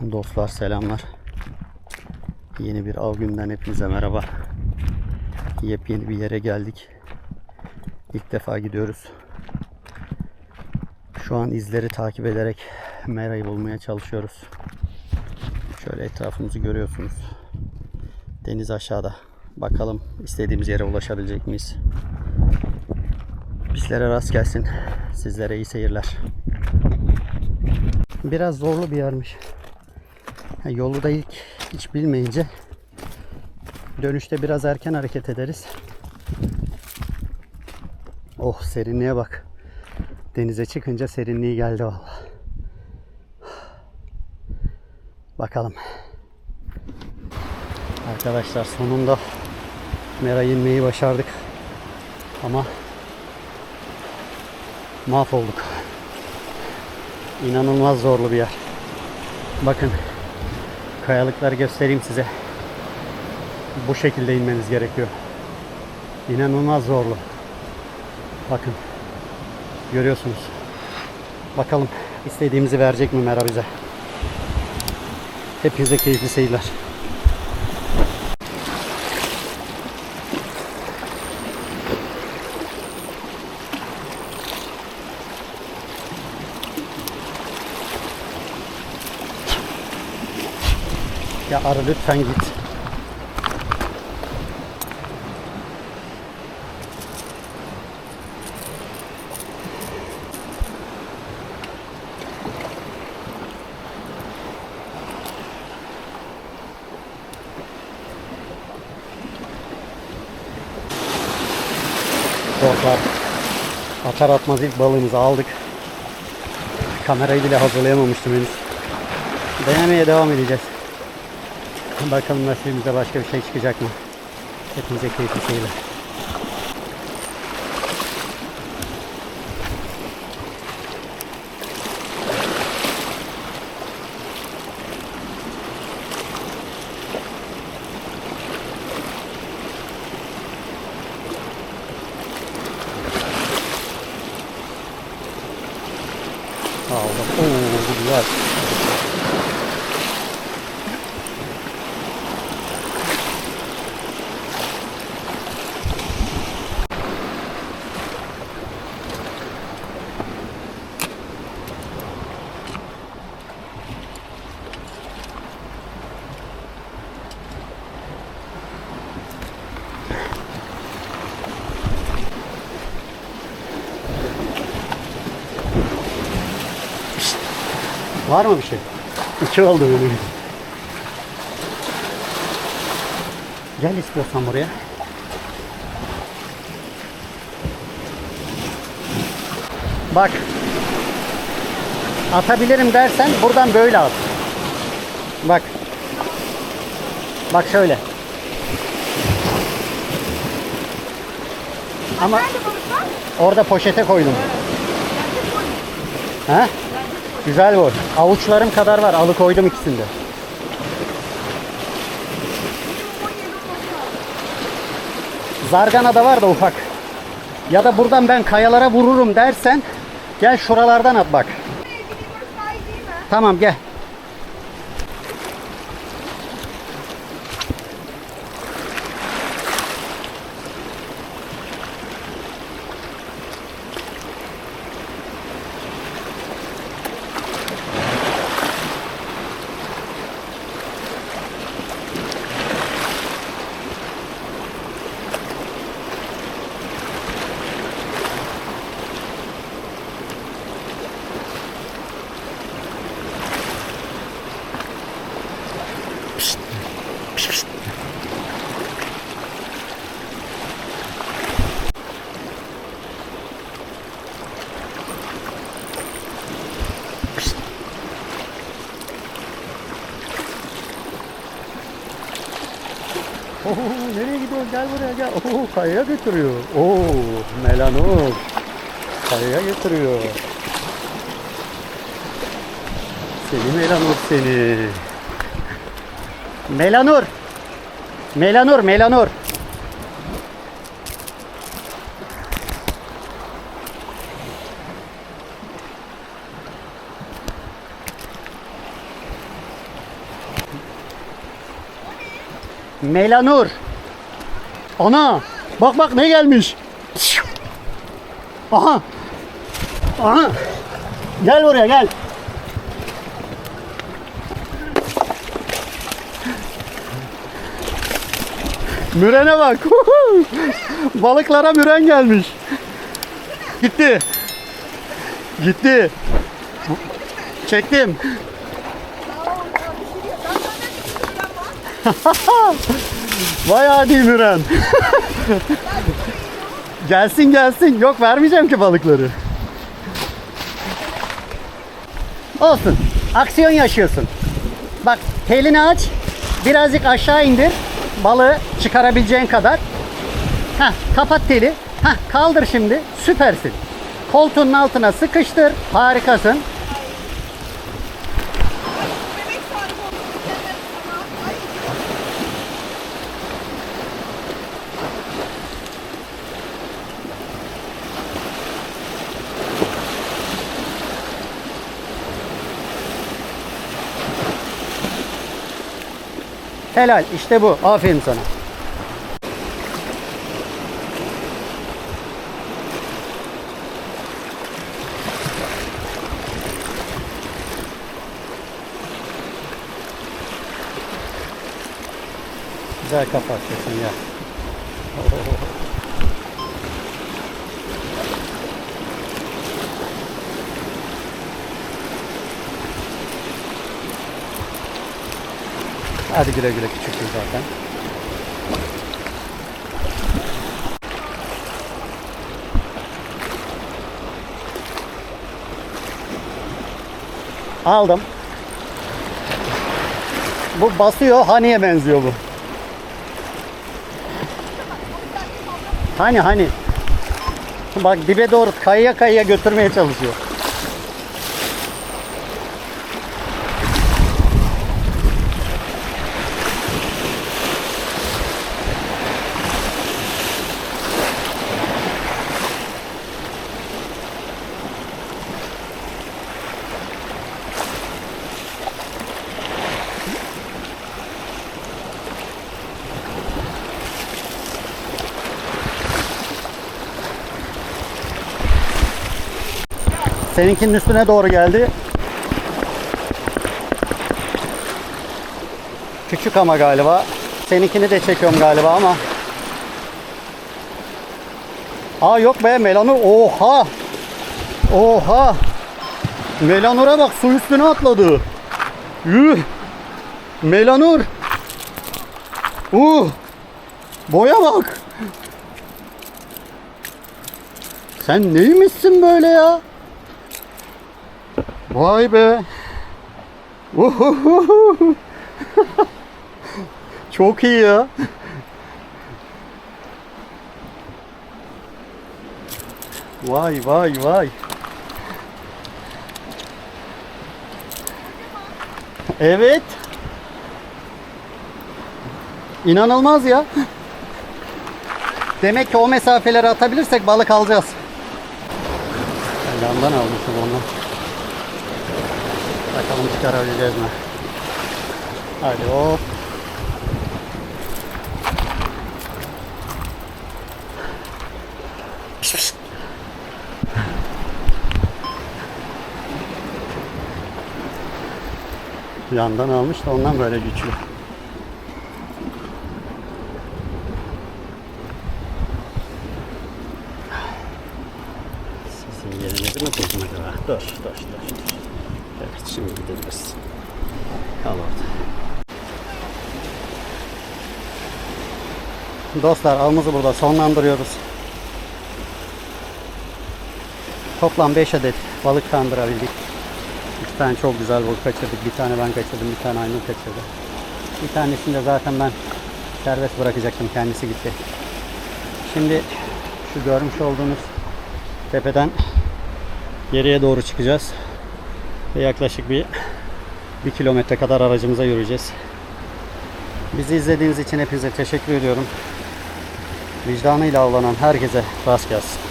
Dostlar selamlar. Yeni bir av günden hepinize merhaba. Yepyeni bir yere geldik. İlk defa gidiyoruz. Şu an izleri takip ederek Mera'yı bulmaya çalışıyoruz. Şöyle etrafımızı görüyorsunuz. Deniz aşağıda. Bakalım istediğimiz yere ulaşabilecek miyiz? Bizlere rast gelsin. Sizlere iyi seyirler. Biraz zorlu bir yermiş. Yolu da ilk hiç bilmeyince dönüşte biraz erken hareket ederiz. Oh serinliğe bak. Denize çıkınca serinliği geldi vallahi. Bakalım. Arkadaşlar sonunda Mera inmeyi başardık. Ama mahvolduk. İnanılmaz zorlu bir yer. Bakın kayalıkları göstereyim size. Bu şekilde inmeniz gerekiyor. İnanılmaz zorlu. Bakın. Görüyorsunuz. Bakalım istediğimizi verecek mi Mera bize. Hepinize keyifli seyirler. Ya arı lütfen git. Dostlar atar atmaz ilk balığımızı aldık. Kamerayı bile hazırlayamamıştım henüz. Denemeye devam edeceğiz. Bakalım nasibimize başka bir şey çıkacak mı? Hepinize keyifli seyirler. Aldım. Oo, güzel. Var mı bir şey? İki oldu benim. Gel istiyorsan buraya. Bak. Atabilirim dersen buradan böyle at. Bak. Bak şöyle. Ama orada poşete koydum. He? Güzel boy. Avuçlarım kadar var. Alıkoydum ikisinde. Zargana da var da ufak. Ya da buradan ben kayalara vururum dersen gel şuralardan at bak. Tamam gel. gel buraya gel. Oo kayaya götürüyor. Oo melanur. Kayaya götürüyor. Seni melanur seni. Melanur. Melanur, melanur. Melanur. Ana. Bak bak ne gelmiş. Aha. Aha. Gel buraya gel. Mürene bak. Balıklara müren gelmiş. Gitti. Gitti. Çektim. Vay adi müren. gelsin gelsin. Yok vermeyeceğim ki balıkları. Olsun. Aksiyon yaşıyorsun. Bak telini aç. Birazcık aşağı indir. Balığı çıkarabileceğin kadar. Heh, kapat teli. Heh, kaldır şimdi. Süpersin. Koltuğun altına sıkıştır. Harikasın. Helal. İşte bu. Aferin sana. Güzel kapatıyorsun ya. Hadi güle güle küçüktür zaten. Aldım. Bu basıyor, haniye benziyor bu. Hani hani. Bak dibe doğru kayaya kayaya götürmeye çalışıyor. Seninkinin üstüne doğru geldi. Küçük ama galiba. Seninkini de çekiyorum galiba ama. Aa yok be Melanur. Oha. Oha. Melanur'a bak su üstüne atladı. Yuh. Melanur. Uh. Boya bak. Sen neymişsin böyle ya? Vay be. Çok iyi ya. Vay vay vay. Evet. İnanılmaz ya. Demek ki o mesafeleri atabilirsek balık alacağız. Yandan almışım ondan. Bakalım çıkarabileceğiz mi? Hadi hop. Yandan almış da ondan böyle güçlü. Sesin yerine değil mi buldun acaba? Dur, dur, dur, dur. Evet, şimdi gidebiliriz. Kal orada. Dostlar avımızı burada sonlandırıyoruz. Toplam 5 adet balık kandırabildik. İki tane çok güzel balık kaçırdık. Bir tane ben kaçırdım, bir tane Aynur kaçırdı. Bir tanesini de zaten ben serbest bırakacaktım. Kendisi gitti. Şimdi şu görmüş olduğunuz tepeden geriye doğru çıkacağız. Ve yaklaşık bir bir kilometre kadar aracımıza yürüyeceğiz. Bizi izlediğiniz için hepinize teşekkür ediyorum. Vicdanıyla avlanan herkese rast gelsin.